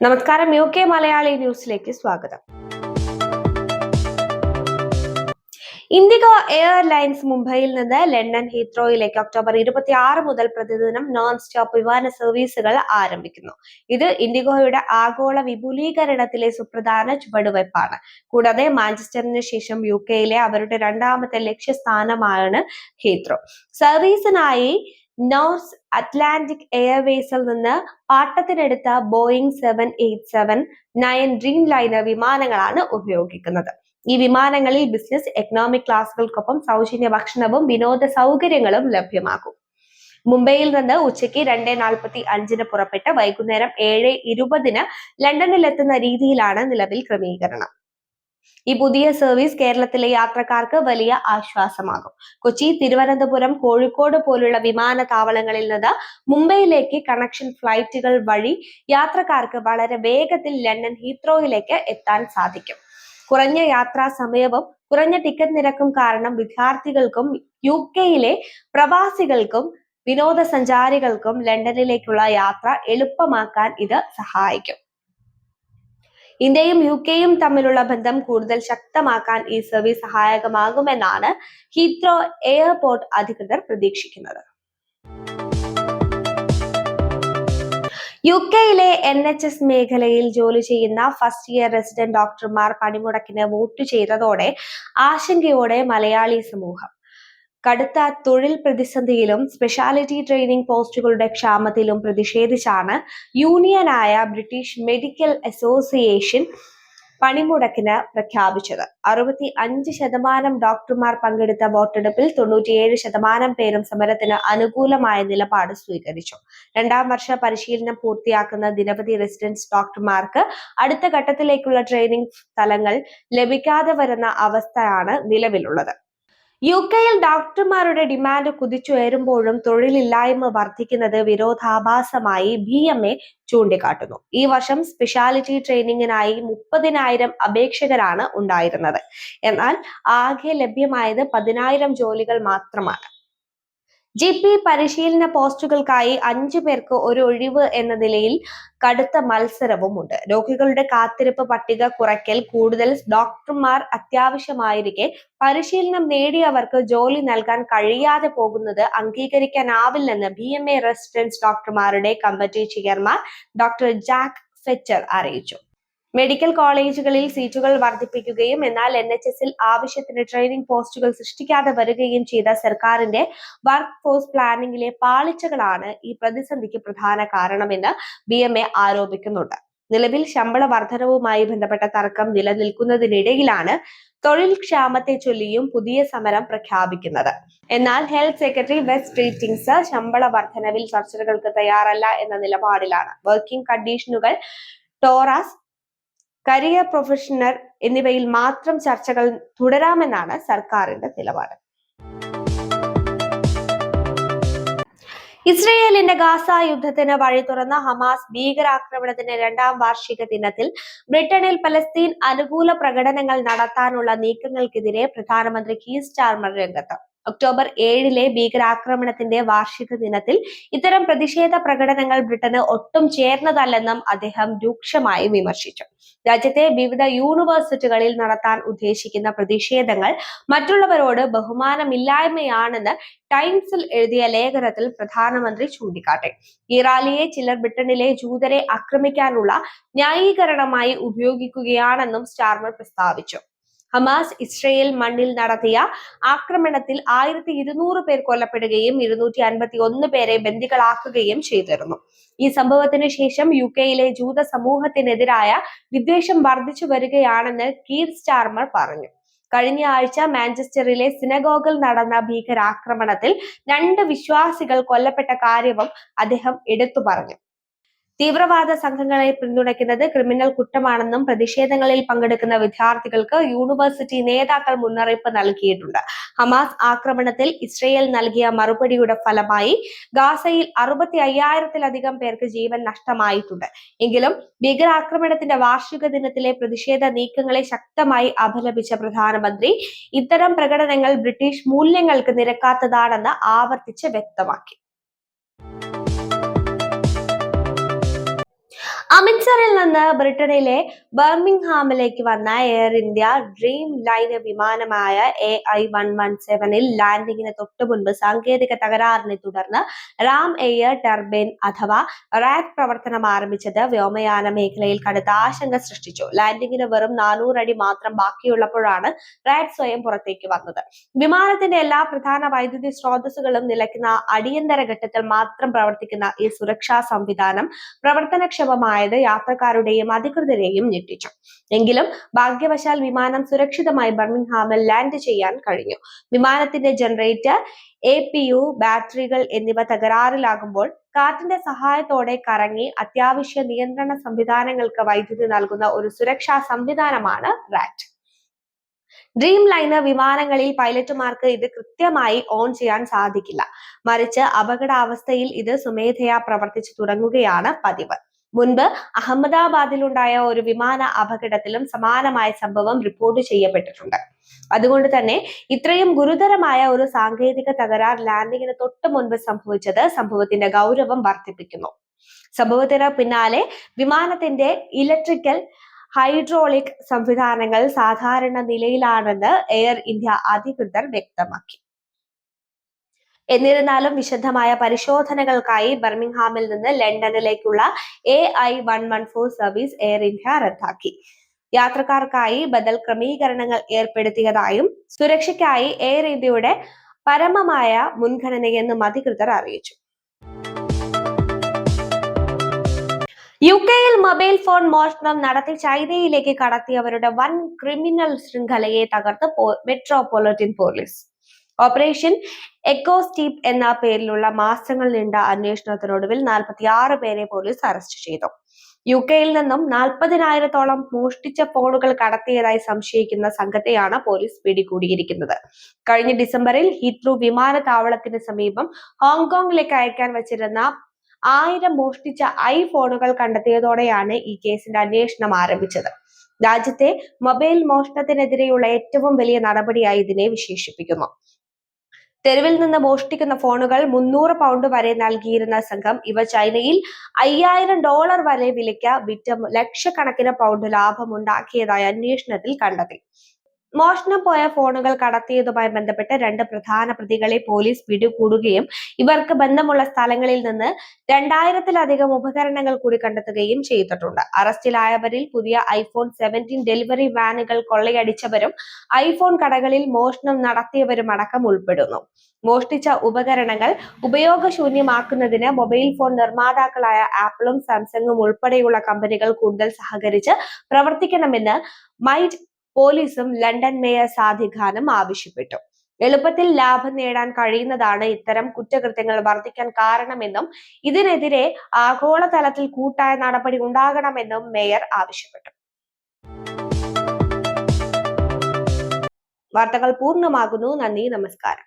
നമസ്കാരം. U K Malayali ന്യൂസിലേക്ക് സ്വാഗതം. ഇൻഡിഗോ എയർലൈൻസ് മുംബൈയിൽ നിന്ന് ലണ്ടൻ ഹീത്രോയിലേക്ക് ഒക്ടോബർ ഇരുപത്തി ആറ് മുതൽ പ്രതിദിനം നോൺ സ്റ്റോപ്പ് വിമാന സർവീസുകൾ ആരംഭിക്കുന്നു. ഇത് ഇൻഡിഗോയുടെ ആഗോള വിപുലീകരണത്തിലെ സുപ്രധാന ചുവടുവയ്പ്പാണ് കൂടാതെ മാഞ്ചസ്റ്ററിന് ശേഷം യു കെയിലെ അവരുടെ രണ്ടാമത്തെ ലക്ഷ്യസ്ഥാനമാണ് ഹീത്രോ. സർവീസിനായി നോർത്ത് അറ്റ്ലാന്റിക് എയർവേസിൽ നിന്ന് പാട്ടത്തിനെടുത്ത Boeing seven eight seven nine dreamliner വിമാനങ്ങളാണ് ഉപയോഗിക്കുന്നത്. ഈ വിമാനങ്ങളിൽ ബിസിനസ് എക്കണോമിക് ക്ലാസുകൾക്കൊപ്പം സൗജന്യ ഭക്ഷണവും വിനോദ സൗകര്യങ്ങളും ലഭ്യമാകും മുംബൈയിൽ നിന്ന് ഉച്ചയ്ക്ക് രണ്ട് നാൽപ്പത്തി അഞ്ചിന് പുറപ്പെട്ട് വൈകുന്നേരം ഏഴ് ഇരുപതിന് ലണ്ടനിൽ എത്തുന്ന രീതിയിലാണ് നിലവിൽ ക്രമീകരണം. ഈ പുതിയ സർവീസ് കേരളത്തിലെ യാത്രക്കാർക്ക് വലിയ ആശ്വാസമാകും. കൊച്ചി തിരുവനന്തപുരം കോഴിക്കോട് പോലുള്ള വിമാനത്താവളങ്ങളിൽ നിന്ന് മുംബൈയിലേക്ക് കണക്ഷൻ ഫ്ലൈറ്റുകൾ വഴി യാത്രക്കാർക്ക് വളരെ വേഗത്തിൽ ലണ്ടൻ ഹീത്രോയിലേക്ക് എത്താൻ സാധിക്കും. കുറഞ്ഞ യാത്രാ സമയവും കുറഞ്ഞ ടിക്കറ്റ് നിരക്കും കാരണം വിദ്യാർത്ഥികൾക്കും യു കെയിലെ പ്രവാസികൾക്കും വിനോദസഞ്ചാരികൾക്കും ലണ്ടനിലേക്കുള്ള യാത്ര എളുപ്പമാക്കാൻ ഇത് സഹായിക്കും. ഇന്ത്യയും യു കെയും തമ്മിലുള്ള ബന്ധം കൂടുതൽ ശക്തമാക്കാൻ ഈ സർവീസ് സഹായകമാകുമെന്നാണ് ഹീത്രോ എയർപോർട്ട് അധികൃതർ പ്രതീക്ഷിക്കുന്നത്. യു കെയിലെ എൻ എച്ച് എസ് മേഖലയിൽ ജോലി ചെയ്യുന്ന ഫസ്റ്റ് ഇയർ റെസിഡന്റ് ഡോക്ടർമാർ പണിമുടക്കിന് വോട്ട് ചെയ്തതോടെ ആശങ്കയോടെ മലയാളി സമൂഹം കടുത്ത തൊഴിൽ പ്രതിസന്ധിയിലും സ്പെഷ്യാലിറ്റി ട്രെയിനിംഗ് പോസ്റ്റുകളുടെ ക്ഷാമത്തിലും പ്രതിഷേധിച്ചാണ് യൂണിയനായ ബ്രിട്ടീഷ് മെഡിക്കൽ അസോസിയേഷൻ പണിമുടക്കിന് പ്രഖ്യാപിച്ചത്. അറുപത്തി അഞ്ച് ശതമാനം ഡോക്ടർമാർ പങ്കെടുത്ത വോട്ടെടുപ്പിൽ തൊണ്ണൂറ്റിയേഴ് ശതമാനം പേരും സമരത്തിന് അനുകൂലമായ നിലപാട് സ്വീകരിച്ചു. രണ്ടാം വർഷ പരിശീലനം പൂർത്തിയാക്കുന്ന നിരവധി റെസിഡൻസ് ഡോക്ടർമാർക്ക് അടുത്ത ഘട്ടത്തിലേക്കുള്ള ട്രെയിനിങ് സ്ഥലങ്ങൾ ലഭിക്കാതെ വരുന്ന അവസ്ഥയാണ് നിലവിലുള്ളത്. യു കെയിൽ ഡോക്ടർമാരുടെ ഡിമാൻഡ് കുതിച്ചുയരുമ്പോഴും തൊഴിലില്ലായ്മ വർദ്ധിക്കുന്നത് വിരോധാഭാസമായി ബി എം എ ചൂണ്ടിക്കാട്ടുന്നു. ഈ വർഷം സ്പെഷ്യാലിറ്റി ട്രെയിനിങ്ങിനായി മുപ്പതിനായിരം അപേക്ഷകരാണ് ഉണ്ടായിരുന്നത്. എന്നാൽ ആകെ ലഭ്യമായത് പതിനായിരം ജോലികൾ മാത്രമാണ്. ജി പി പരിശീലന പോസ്റ്റുകൾക്കായി അഞ്ചു പേർക്ക് ഒരു ഒഴിവ് എന്ന നിലയിൽ കടുത്ത മത്സരവുമുണ്ട്. രോഗികളുടെ കാത്തിരിപ്പ് പട്ടിക കുറയ്ക്കൽ കൂടുതൽ ഡോക്ടർമാർ അത്യാവശ്യമായിരിക്കെ പരിശീലനം നേടിയവർക്ക് ജോലി നൽകാൻ കഴിയാതെ പോകുന്നത് അംഗീകരിക്കാനാവില്ലെന്ന് ബി എം എ റെസിഡൻസ് ഡോക്ടർമാരുടെ committee chairman doctor Jack Fletcher അറിയിച്ചു. മെഡിക്കൽ കോളേജുകളിൽ സീറ്റുകൾ വർദ്ധിപ്പിക്കുകയും എന്നാൽ എൻ എച്ച് എസിൽ ആവശ്യത്തിന് ട്രെയിനിങ് പോസ്റ്റുകൾ സൃഷ്ടിക്കാതെ വരികയും ചെയ്ത സർക്കാരിന്റെ വർക്ക് ഫോഴ്സ് പ്ലാനിംഗിലെ പാളിച്ചകളാണ് ഈ പ്രതിസന്ധിക്ക് പ്രധാന കാരണമെന്ന് ബി എം എ ആരോപിക്കുന്നുണ്ട്. നിലവിൽ ശമ്പള വർധനവുമായി ബന്ധപ്പെട്ട തർക്കം നിലനിൽക്കുന്നതിനിടയിലാണ് തൊഴിൽ ക്ഷാമത്തെ ചൊല്ലിയും പുതിയ സമരം പ്രഖ്യാപിക്കുന്നത്. എന്നാൽ ഹെൽത്ത് സെക്രട്ടറി വെസ്റ്റ് റീറ്റിംഗ്സ് ശമ്പള വർധനവിൽ ചർച്ചകൾക്ക് തയ്യാറല്ല എന്ന നിലപാടിലാണ്. വർക്കിംഗ് കണ്ടീഷനുകൾ ടോറാസ് കരിയർ പ്രൊഫഷണൽ എന്നിവയിൽ മാത്രം ചർച്ചകൾ തുടരാമെന്നാണ് സർക്കാരിന്റെ നിലപാട്. ഇസ്രയേലിന്റെ ഗാസ യുദ്ധത്തിന് വഴി തുറന്ന ഹമാസ് ഭീകരാക്രമണത്തിന്റെ രണ്ടാം വാർഷിക ദിനത്തിൽ ബ്രിട്ടനിൽ പലസ്തീൻ അനുകൂല പ്രകടനങ്ങൾ നടത്താനുള്ള നീക്കങ്ങൾക്കെതിരെ പ്രധാനമന്ത്രി കീസ് സ്റ്റാർമർ രംഗത്ത് ഒക്ടോബർ ഏഴിലെ ഭീകരാക്രമണത്തിന്റെ വാർഷിക ദിനത്തിൽ ഇത്തരം പ്രതിഷേധ പ്രകടനങ്ങൾ ബ്രിട്ടന് ഒട്ടും ചേർന്നതല്ലെന്നും അദ്ദേഹം രൂക്ഷമായി വിമർശിച്ചു. രാജ്യത്തെ വിവിധ യൂണിവേഴ്സിറ്റികളിൽ നടത്താൻ ഉദ്ദേശിക്കുന്ന പ്രതിഷേധങ്ങൾ മറ്റുള്ളവരോട് ബഹുമാനമില്ലായ്മയാണെന്ന് ടൈംസിൽ എഴുതിയ ലേഖനത്തിൽ പ്രധാനമന്ത്രി ചൂണ്ടിക്കാട്ടി. ഈ റാലിയെ ചിലർ ബ്രിട്ടനിലെ ജൂതരെ ആക്രമിക്കാനുള്ള ന്യായീകരണമായി ഉപയോഗിക്കുകയാണെന്നും സ്റ്റാർമർ പ്രസ്താവിച്ചു. ഹമാസ് ഇസ്രയേൽ മണ്ണിൽ നടത്തിയ ആക്രമണത്തിൽ ആയിരത്തി ഇരുന്നൂറ് പേർ കൊല്ലപ്പെടുകയും ഇരുന്നൂറ്റി അൻപത്തി ഒന്ന് പേരെ ബന്ദികളാക്കുകയും ചെയ്തിരുന്നു. ഈ സംഭവത്തിന് ശേഷം യു കെയിലെ ജൂത സമൂഹത്തിനെതിരായ വിദ്വേഷം വർദ്ധിച്ചു വരികയാണെന്ന് കീർ സ്റ്റാർമർ പറഞ്ഞു. കഴിഞ്ഞ ആഴ്ച മാഞ്ചസ്റ്ററിലെ സിനഗോഗിൽ നടന്ന ഭീകരാക്രമണത്തിൽ രണ്ട് വിശ്വാസികൾ കൊല്ലപ്പെട്ട കാര്യവും അദ്ദേഹം എടുത്തു പറഞ്ഞു. തീവ്രവാദ സംഘങ്ങളെ പിന്തുണയ്ക്കുന്നത് ക്രിമിനൽ കുറ്റമാണെന്നും പ്രതിഷേധങ്ങളിൽ പങ്കെടുക്കുന്ന വിദ്യാർത്ഥികൾക്ക് യൂണിവേഴ്സിറ്റി നേതാക്കൾ മുന്നറിയിപ്പ് നൽകിയിട്ടുണ്ട്. ഹമാസ് ആക്രമണത്തിൽ ഇസ്രയേൽ നൽകിയ മറുപടിയുടെ ഫലമായി ഗാസയിൽ അറുപത്തി അയ്യായിരത്തിലധികം പേർക്ക് ജീവൻ നഷ്ടമായിട്ടുണ്ട്. എങ്കിലും ഭീകരാക്രമണത്തിന്റെ വാർഷിക ദിനത്തിലെ പ്രതിഷേധ നീക്കങ്ങളെ ശക്തമായി അപലപിച്ച പ്രധാനമന്ത്രി ഇത്തരം പ്രകടനങ്ങൾ ബ്രിട്ടീഷ് മൂല്യങ്ങൾക്ക് നിരക്കാത്തതാണെന്ന് ആവർത്തിച്ച് വ്യക്തമാക്കി. അമൃത്സറിൽ നിന്ന് ബ്രിട്ടനിലെ ബർമിംഗ്ഹാമിലേക്ക് വന്ന എയർ ഇന്ത്യ ഡ്രീം ലൈനർ വിമാനമായ എ ഐ വൺ വൺ സെവനിൽ ലാൻഡിങ്ങിന് തൊട്ടു മുൻപ് സാങ്കേതിക തകരാറിനെ തുടർന്ന് റാം എയർ ടർബൈൻ അഥവാ റാക്ക് പ്രവർത്തനം ആരംഭിച്ചത് വ്യോമയാന മേഖലയിൽ കടുത്ത ആശങ്ക സൃഷ്ടിച്ചു. ലാൻഡിങ്ങിന് വെറും നാനൂറ് അടി മാത്രം ബാക്കിയുള്ളപ്പോഴാണ് റാക്ക് സ്വയം പുറത്തേക്ക് വന്നത്. വിമാനത്തിന്റെ എല്ലാ പ്രധാന വൈദ്യുതി സ്രോതസ്സുകളും നിലയ്ക്കുന്ന അടിയന്തര ഘട്ടത്തിൽ മാത്രം പ്രവർത്തിക്കുന്ന ഈ സുരക്ഷാ സംവിധാനം പ്രവർത്തനക്ഷമമായ ആയത് യാത്രക്കാരുടെയും അധികൃതരെയും ഞെട്ടിച്ചു. എങ്കിലും ഭാഗ്യവശാൽ വിമാനം സുരക്ഷിതമായി ബർമിംഗ്ഹാമിൽ ലാൻഡ് ചെയ്യാൻ കഴിഞ്ഞു. വിമാനത്തിന്റെ ജനറേറ്റർ എ പി യു ബാറ്ററികൾ എന്നിവ തകരാറിലാകുമ്പോൾ കാറ്റിന്റെ സഹായത്തോടെ കറങ്ങി അത്യാവശ്യ നിയന്ത്രണ സംവിധാനങ്ങൾക്ക് വൈദ്യുതി നൽകുന്ന ഒരു സുരക്ഷാ സംവിധാനമാണ് റാറ്റ്. ഡ്രീം ലൈനർ വിമാനങ്ങളിൽ പൈലറ്റുമാർക്ക് ഇത് കൃത്യമായി ഓൺ ചെയ്യാൻ സാധിക്കില്ല. മറിച്ച് അപകടാവസ്ഥയിൽ ഇത് സ്വമേധയാ പ്രവർത്തിച്ചു തുടങ്ങുകയാണ് പതിവ്. മുൻപ് അഹമ്മദാബാദിലുണ്ടായ ഒരു വിമാന അപകടത്തിലും സമാനമായ സംഭവം റിപ്പോർട്ട് ചെയ്യപ്പെട്ടിട്ടുണ്ട്. അതുകൊണ്ട് തന്നെ ഇത്രയും ഗുരുതരമായ ഒരു സാങ്കേതിക തകരാർ ലാൻഡിങ്ങിന് തൊട്ട് മുൻപ് സംഭവിച്ചത് സംഭവത്തിന്റെ ഗൗരവം വർദ്ധിപ്പിക്കുന്നു. സംഭവത്തിന് പിന്നാലെ വിമാനത്തിന്റെ ഇലക്ട്രിക്കൽ ഹൈഡ്രോളിക് സംവിധാനങ്ങൾ സാധാരണ നിലയിലാണെന്ന് എയർ ഇന്ത്യ അധികൃതർ വ്യക്തമാക്കി. എന്നിരുന്നാലും വിശദമായ പരിശോധനകൾക്കായി ബർമിംഗ്ഹാമിൽ നിന്ന് ലണ്ടനിലേക്കുള്ള A I one one four service Air India റദ്ദാക്കി. യാത്രക്കാർക്കായി ബദൽ ക്രമീകരണങ്ങൾ ഏർപ്പെടുത്തിയതായും സുരക്ഷയ്ക്കായി എയർ ഇന്ത്യയുടെ പരമമായ മുൻഗണനയെന്നും അധികൃതർ അറിയിച്ചു. യു കെയിൽ മൊബൈൽ ഫോൺ മോഷണം നടത്തി ചൈനയിലേക്ക് കടത്തിയവരുടെ വൻ ക്രിമിനൽ ശൃംഖലയെ തകർത്ത് metropolitan police. Operation echo steep എന്ന പേരിലുള്ള മാസങ്ങൾ നീണ്ട അന്വേഷണത്തിനൊടുവിൽ നാൽപ്പത്തിയാറ് പേരെ പോലീസ് അറസ്റ്റ് ചെയ്തു. യു കെയിൽ നിന്നും നാൽപ്പതിനായിരത്തോളം മോഷ്ടിച്ച ഫോണുകൾ കടത്തിയതായി സംശയിക്കുന്ന സംഘത്തെയാണ് പോലീസ് പിടികൂടിയിരിക്കുന്നത്. കഴിഞ്ഞ ഡിസംബറിൽ ഹീത്രൂ വിമാനത്താവളത്തിന് സമീപം ഹോങ്കോങ്ങിലേക്ക് അയക്കാൻ വച്ചിരുന്ന ആയിരം മോഷ്ടിച്ച ഐ ഫോണുകൾ കണ്ടെത്തിയതോടെയാണ് ഈ കേസിന്റെ അന്വേഷണം ആരംഭിച്ചത്. രാജ്യത്തെ മൊബൈൽ മോഷണത്തിനെതിരെയുള്ള ഏറ്റവും വലിയ നടപടിയായി ഇതിനെ വിശേഷിപ്പിക്കുന്നു. തെരുവിൽ നിന്ന് മോഷ്ടിക്കുന്ന ഫോണുകൾ മുന്നൂറ് പൗണ്ട് വരെ നൽകിയിരുന്ന സംഘം ഇവ ചൈനയിൽ അയ്യായിരം ഡോളർ വരെ വിലയ്ക്ക് വിറ്റ് ലക്ഷക്കണക്കിന് പൗണ്ട് ലാഭമുണ്ടാക്കിയതായി അന്വേഷണത്തിൽ കണ്ടെത്തി. മോഷണം പോയ ഫോണുകൾ കടത്തിയതുമായി ബന്ധപ്പെട്ട് രണ്ട് പ്രധാന പ്രതികളെ പോലീസ് പിടികൂടുകയും ഇവർക്ക് ബന്ധമുള്ള സ്ഥലങ്ങളിൽ നിന്ന് രണ്ടായിരത്തിലധികം ഉപകരണങ്ങൾ കൂടി കണ്ടെത്തുകയും ചെയ്തിട്ടുണ്ട്. അറസ്റ്റിലായവരിൽ പുതിയ ഐഫോൺ സെവന്റീൻ ഡെലിവറി വാനുകൾ കൊള്ളയടിച്ചവരും ഐഫോൺ കടകളിൽ മോഷണം നടത്തിയവരും അടക്കം ഉൾപ്പെടുന്നു. മോഷ്ടിച്ച ഉപകരണങ്ങൾ ഉപയോഗശൂന്യമാക്കുന്നതിന് മൊബൈൽ ഫോൺ നിർമ്മാതാക്കളായ ആപ്പിളും സാംസങ്ങും ഉൾപ്പെടെയുള്ള കമ്പനികൾ കൂടുതൽ സഹകരിച്ച് പ്രവർത്തിക്കണമെന്ന് മൈറ്റ് പോലീസും ലണ്ടൻ മേയർ സാദി ഖാനും ആവശ്യപ്പെട്ടു. എളുപ്പത്തിൽ ലാഭം നേടാൻ കഴിയുന്നതാണ് ഇത്തരം കുറ്റകൃത്യങ്ങൾ വർദ്ധിക്കാൻ കാരണമെന്നും ഇതിനെതിരെ ആഗോളതലത്തിൽ കൂട്ടായ നടപടി ഉണ്ടാകണമെന്നും മേയർ ആവശ്യപ്പെട്ടു. വാർത്തകൾ പൂർണമാകുന്നു. നന്ദി നമസ്കാരം.